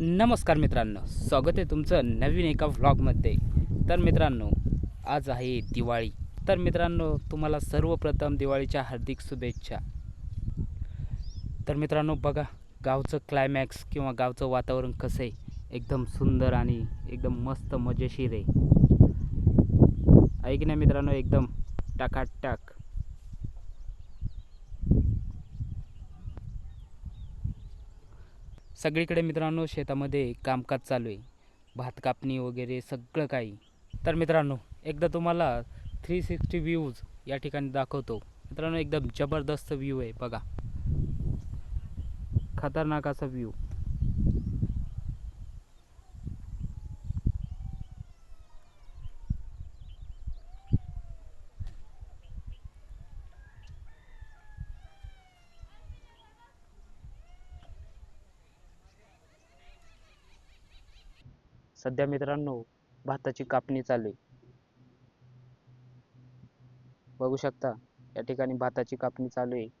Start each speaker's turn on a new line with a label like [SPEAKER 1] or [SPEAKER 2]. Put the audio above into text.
[SPEAKER 1] नमस्कार मित्रांनो स्वागत आहे तुमचं नवीन एका व्लॉगमध्ये तर मित्रांनो आज आहे दिवाळी. तर मित्रांनो तुम्हाला सर्वप्रथम दिवाळीच्या हार्दिक शुभेच्छा. तर मित्रांनो बघा गावचं क्लायमॅक्स किंवा गावचं वातावरण कसं आहे एकदम सुंदर आणि एकदम मस्त मजेशीर आहे. ऐक ना मित्रांनो एकदम टाकाटाक. सगळीकडे मित्रांनो शेतामध्ये कामकाज चालू आहे. भात कापणी वगैरे सगळं काही. तर मित्रांनो एकदा तुम्हाला थ्री सिक्स्टी व्ह्यूज या ठिकाणी दाखवतो. मित्रांनो एकदम जबरदस्त व्ह्यू आहे बघा. खतरनाक असा व्ह्यू सध्या मित्रांनो भाताची कापणी चालू आहे. बघू शकता या ठिकाणी भाताची कापणी चालू आहे.